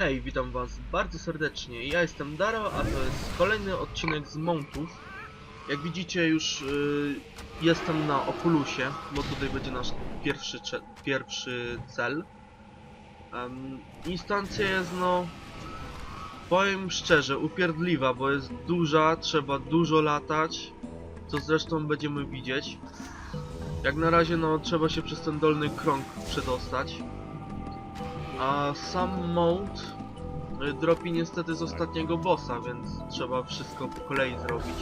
Hej, witam was bardzo serdecznie. Ja jestem Daro, a to jest kolejny odcinek z Mountów. Jak widzicie już y, jestem na Oculusie, bo tutaj będzie nasz pierwszy, pierwszy cel. Em, instancja jest no... Powiem szczerze, upierdliwa, bo jest duża, trzeba dużo latać, co zresztą będziemy widzieć. Jak na razie no trzeba się przez ten dolny krąg przedostać. A sam mode y, dropi niestety z ostatniego bossa, więc trzeba wszystko po kolei zrobić.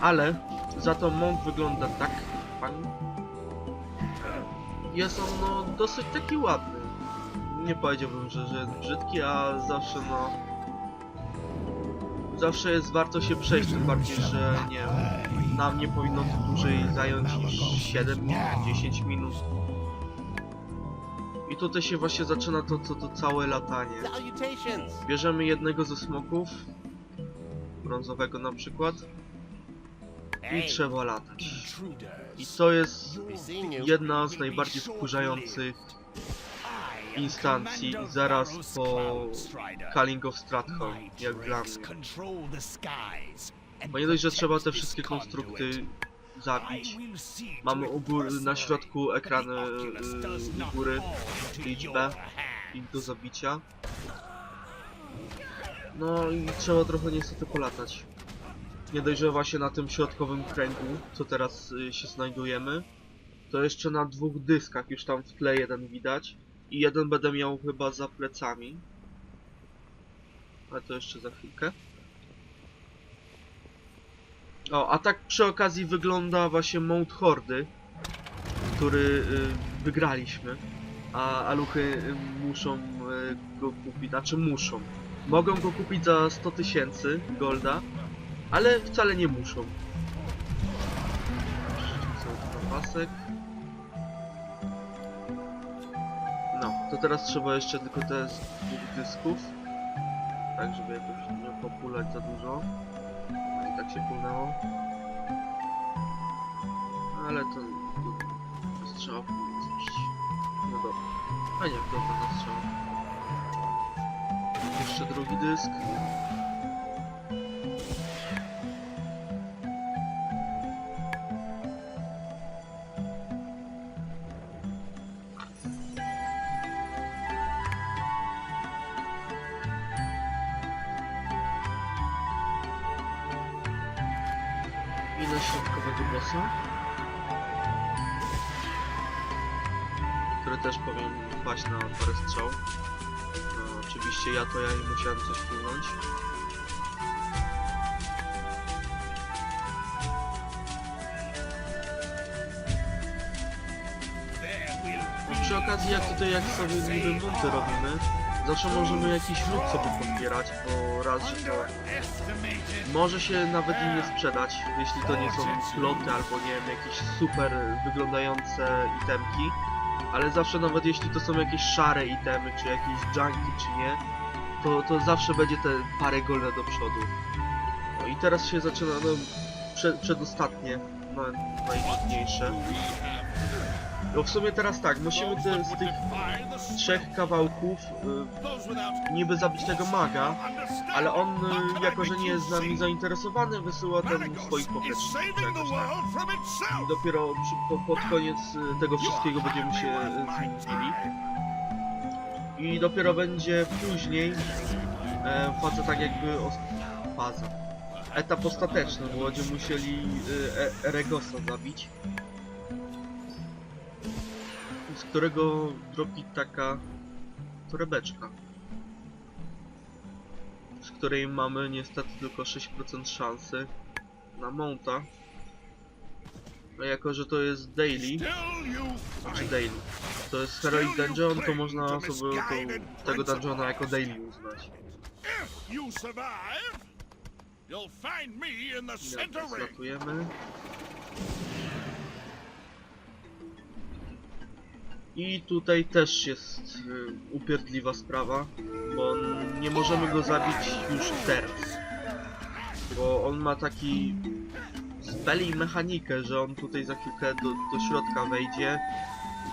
Ale za to mode wygląda tak fajnie. Jest on no dosyć taki ładny. Nie powiedziałbym, że, że jest brzydki, a zawsze no... Zawsze jest warto się przejść, tym bardziej, że nie nam nie powinno to dłużej zająć niż 7-10 minut. I tutaj się właśnie zaczyna to, to, to całe latanie. Bierzemy jednego ze smoków, brązowego na przykład, i trzeba latać. I to jest jedna z najbardziej wkurzających instancji zaraz po Culling of Stratholm, jak dla mnie. Bo nie dość, że trzeba te wszystkie konstrukty zabić. Mamy u góry, na środku ekranu y, u góry liczbę ich do zabicia. No i trzeba trochę niestety polatać. Nie dość, że właśnie na tym środkowym kręgu, co teraz y, się znajdujemy, to jeszcze na dwóch dyskach już tam w tle jeden widać. I jeden będę miał chyba za plecami. Ale to jeszcze za chwilkę. O, a tak przy okazji wygląda właśnie Mount Hordy, który y, wygraliśmy. A aluchy y, muszą y, go kupić, znaczy muszą. Mogą go kupić za 100 tysięcy golda, ale wcale nie muszą. Pasek. No, to teraz trzeba jeszcze tylko te z dwóch dysków. Tak, żeby jakoś nie populać za dużo. Tak się płynęło. Ale to... to strzała powinien zniszczyć. No dobra. A nie, dobra, na strzał. Jeszcze drugi dysk. Powinien paść na parę strzał. No, oczywiście ja to ja i musiałem coś płynąć. No, przy okazji jak tutaj jak sobie niby monty robimy, zawsze możemy jakiś lód sobie podbierać, bo raz, że to może się nawet nie sprzedać, jeśli to nie są ploty albo nie wiem, jakieś super wyglądające itemki. Ale zawsze nawet jeśli to są jakieś szare itemy, czy jakieś junki, czy nie, to, to zawsze będzie te parę golda do przodu. No i teraz się zaczyna, no, przed, przedostatnie, no, najważniejsze. No w sumie teraz tak, musimy te, z tych trzech kawałków y, niby zabić tego maga, ale on, y, jako że nie jest z nami zainteresowany, wysyła tam swoich popleczników tak. I dopiero przy, po, pod koniec y, tego wszystkiego będziemy się y, z nim bili. I dopiero będzie później e, faza tak jakby faza. Etap ostateczny, bo będziemy musieli y, e, Regosa zabić. Z którego dropi taka torebeczka. Z której mamy niestety tylko 6% szansy na monta. A jako, że to jest daily, znaczy daily, to jest Heroic Dungeon, to można sobie to, tego dungeona jako daily uznać. If I tutaj też jest y, upierdliwa sprawa, bo nie możemy go zabić już teraz. Bo on ma taki spell i mechanikę, że on tutaj za chwilkę do, do środka wejdzie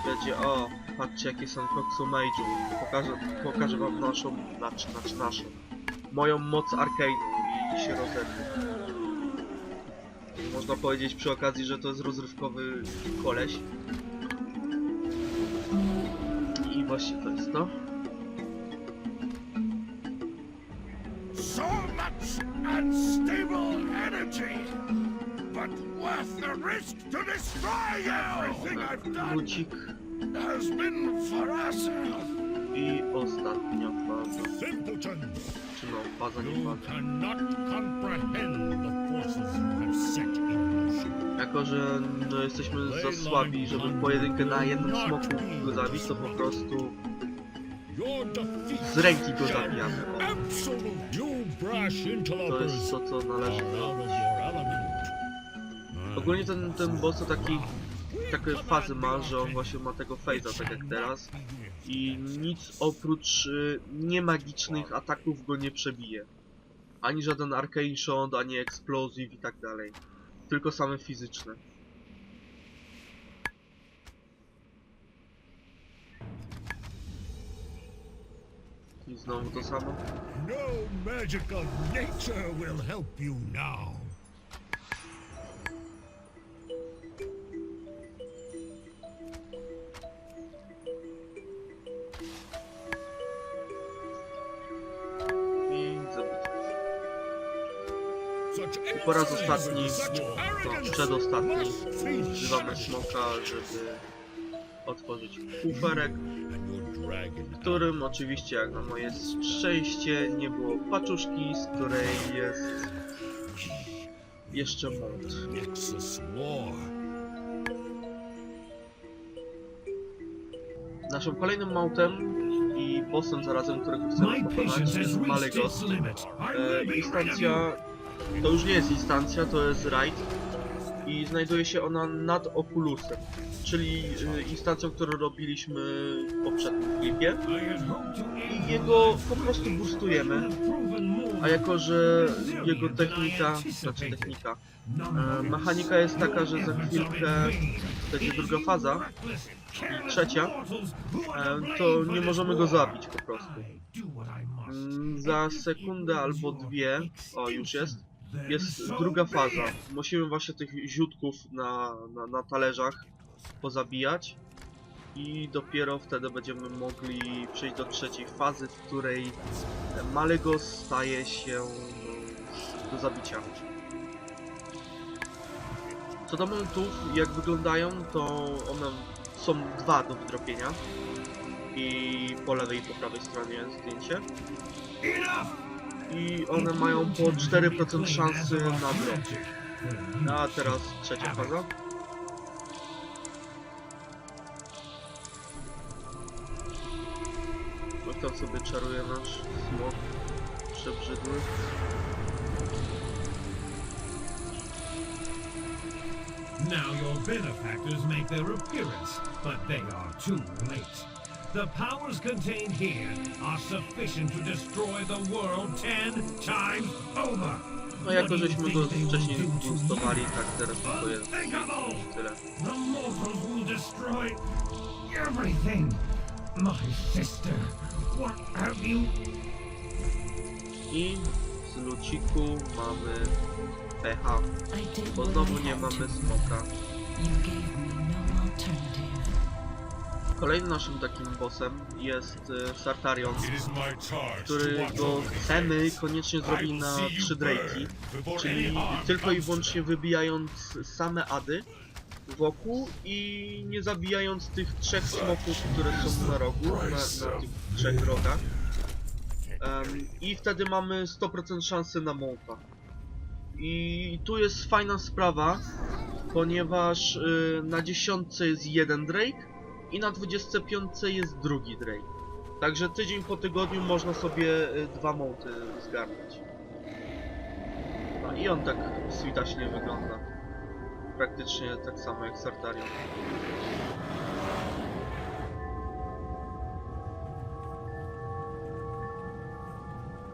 będzie o, Patrzcie jakie są Koksu Mage'u. Pokażę, pokażę wam naszą, znaczy, znaczy naszą. Moją moc Arcane'u i się rozerwę. Można powiedzieć przy okazji, że to jest rozrywkowy koleś. Właśnie to jest to. So much unstable energy, but worth the risk to destroy everything I've done has been for us. i ostatnia faza. Simpletons! Czy no, faza nie You cannot comprehend że no, jesteśmy za słabi, żeby pojedynkę na jednym smoku go zabić, to po prostu z ręki go zabijamy. To jest to, co należy zrobić. element. Ogólnie ten, ten boss to taki, takie fazy ma, że on właśnie ma tego phase'a, tak jak teraz. I nic oprócz y, niemagicznych ataków go nie przebije. Ani żaden Arcane Shot, ani Explosive i tak dalej. Tylko same fizyczne. I znowu to samo. No magic of nature will help you now. Ostatni, arrogance przedostatni, shut. smoka, żeby otworzyć kuferek, w którym oczywiście jak na moje szczęście nie było paczuszki, z której jest jeszcze mąd. Naszym kolejnym mautem i bossem zarazem, którego chcemy pokonać jest Malegos. E, instancja to już nie jest instancja, to jest raid i znajduje się ona nad Oculusem, czyli y, instancją, którą robiliśmy w poprzednim klipie i jego po prostu boostujemy, a jako, że jego technika, znaczy technika, e, mechanika jest taka, że za chwilkę będzie druga faza i trzecia, e, to nie możemy go zabić po prostu. Mm, Za sekundę albo dwie, o już jest, jest druga faza. Musimy właśnie tych ziutków na, na, na talerzach pozabijać i dopiero wtedy będziemy mogli przejść do trzeciej fazy, w której Malegos staje się do zabicia. Co do montów, jak wyglądają, to one są dwa do wydropienia i po lewej i po prawej stronie zdjęcie. I one mają po 4% szansy na drop. A teraz trzecia faza. Tam sobie czaruje nasz smok przebrzydły. Now your benefactors make their appearance, but they are too late. The powers contained here are sufficient to destroy the world ten times over. No jako żeśmy go wcześniej boostowali, tak teraz to jest tyle. The mortals will destroy everything. My sister, what have you I z luciku mamy pecha, bo znowu nie mamy smoka. You gave me no alternative. Kolejnym naszym takim bossem jest e, Sartarion, którego chcemy koniecznie zrobić na 3 Drake'i, czyli tylko i wyłącznie wybijając same ady wokół i nie zabijając tych trzech smoków, które są na rogu, na, na tych trzech rogach. Em, I wtedy mamy 100% szansy na Mołta. I tu jest fajna sprawa, ponieważ y, na dziesiątce jest jeden Drake i na 25 jest drugi Drake. Także tydzień po tygodniu można sobie y, dwa mołty zgarnąć. No i on tak switaśnie wygląda. Praktycznie tak samo jak Sartarion.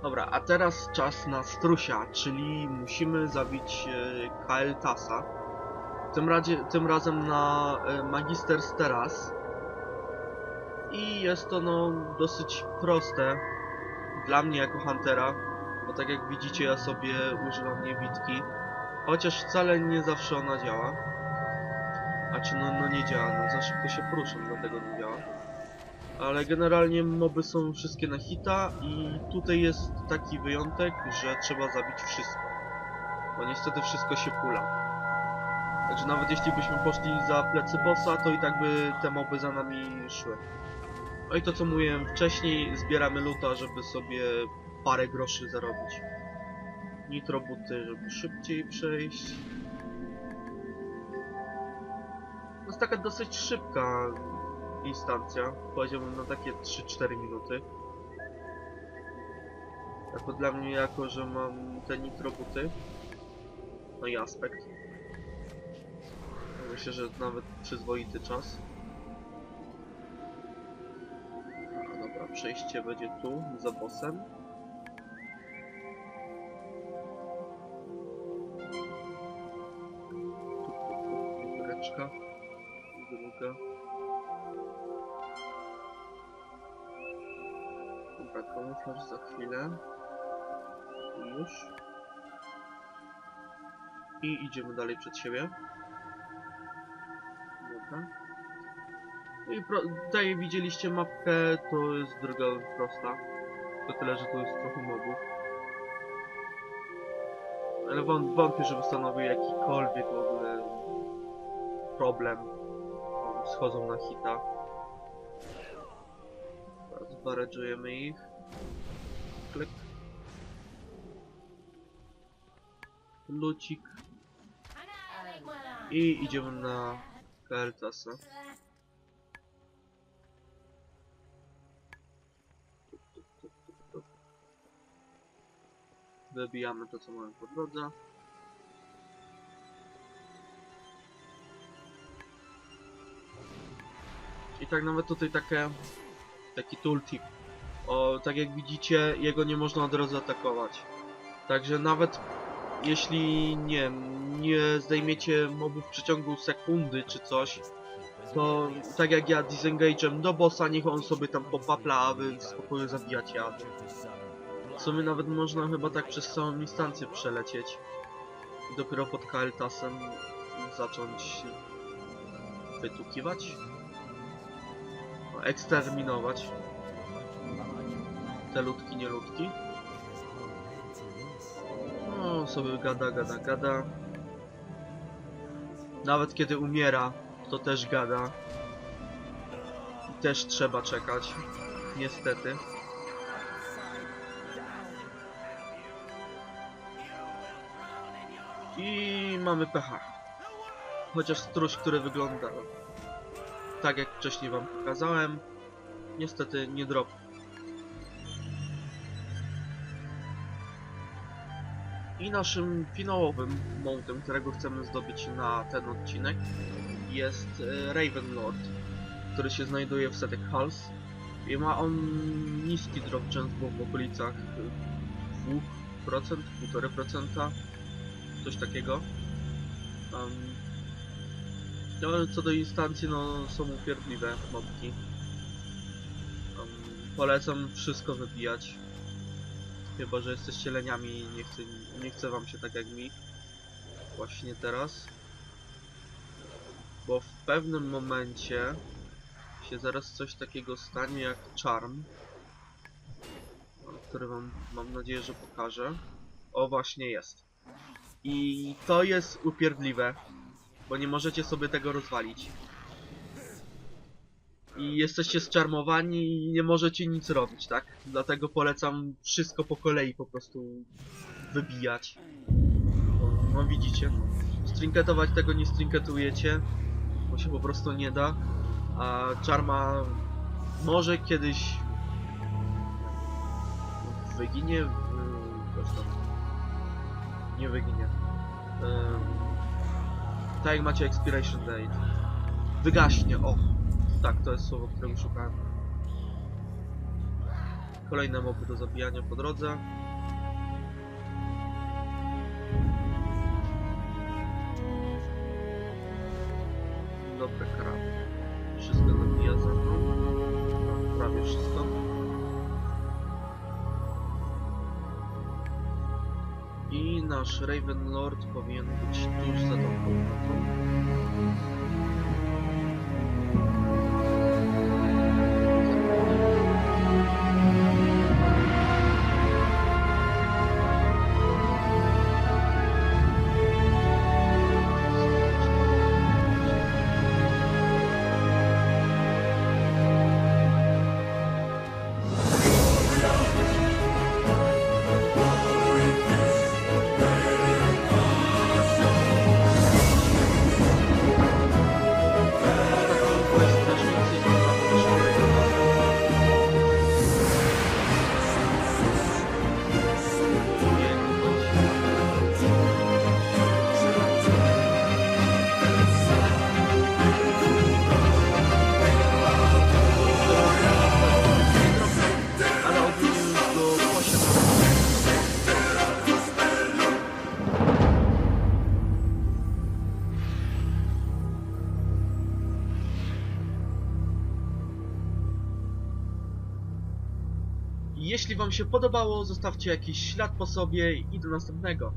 Dobra, a teraz czas na strusia, czyli musimy zabić e, Kael'Thasa. Tym, razie, tym razem na e, Magister Steras. I jest to no dosyć proste dla mnie jako huntera, bo tak jak widzicie ja sobie używam niewidki, chociaż wcale nie zawsze ona działa. A czy no, no nie działa, no za szybko się poruszam, dlatego nie działa. Ale generalnie moby są wszystkie na hita i tutaj jest taki wyjątek, że trzeba zabić wszystko. Bo niestety wszystko się pula. Także nawet jeśli byśmy poszli za plecy bossa, to i tak by te moby za nami szły. No i to co mówiłem wcześniej, zbieramy luta, żeby sobie parę groszy zarobić. Nitrobuty, żeby szybciej przejść. To jest taka dosyć szybka instancja. Powiedziałbym na takie 3-4 minuty. Jako dla mnie, jako że mam te nitrobuty. No i aspekt. Myślę, że nawet przyzwoity czas. Przejście będzie tu, za bossem. Góreczka. Druga. Dobra, kamuflaż za chwilę. Już. I idziemy dalej przed siebie. Dobra. I tutaj widzieliście mapkę, to jest droga prosta. To tyle, że tu jest trochę mobów. Ale wąt, wątpię, żeby stanowił jakikolwiek w ogóle problem. Schodzą na hita. Teraz baradżujemy ich. Klik. Lucik. I idziemy na Kael'Thasa. Wybijamy to, co mamy po drodze. I tak nawet tutaj takie, taki tooltip. O, tak jak widzicie, jego nie można od razu atakować. Także nawet jeśli nie, nie zdejmiecie mobów w przeciągu sekundy czy coś, to tak jak ja disengage'em do bossa, niech on sobie tam popapla, a wy w spokoju zabijacie. W sumie nawet można chyba tak przez całą instancję przelecieć. I dopiero pod Kael'Thasem zacząć wytukiwać. No, eksterminować. Te ludki, nie ludki. No, sobie gada, gada, gada. Nawet kiedy umiera, to też gada. I też trzeba czekać. Niestety. I mamy pecha. Chociaż struś, który wygląda tak jak wcześniej wam pokazałem, niestety nie drop. I naszym finałowym montem, którego chcemy zdobyć na ten odcinek jest e, Ravenlord, który się znajduje w Setek Halls i ma on niski drop często w okolicach e, 2%, 1,5%, coś takiego. Um, no, co do instancji, no są upierdliwe mobki. Um, polecam wszystko wybijać. Chyba, że jesteście leniami i nie chce, nie chce wam się tak jak mi. Właśnie teraz. Bo w pewnym momencie się zaraz coś takiego stanie jak charm. Który wam mam nadzieję, że pokażę. O właśnie jest. I to jest upierdliwe. Bo nie możecie sobie tego rozwalić. I jesteście zczarmowani i nie możecie nic robić, tak? Dlatego polecam wszystko po kolei po prostu wybijać. No, widzicie. Strinketować tego nie strinketujecie, bo się po prostu nie da. A czarma może kiedyś wyginie w... Nie wyginie. Ym, tak jak macie expiration date. Wygaśnie, o! Tak, to jest słowo, którego szukałem. Kolejne moby do zabijania po drodze. Dobre krawy. I nasz Raven Lord powinien być tuż za tą komnatą. Jeśli wam się podobało, zostawcie jakiś ślad po sobie i do następnego.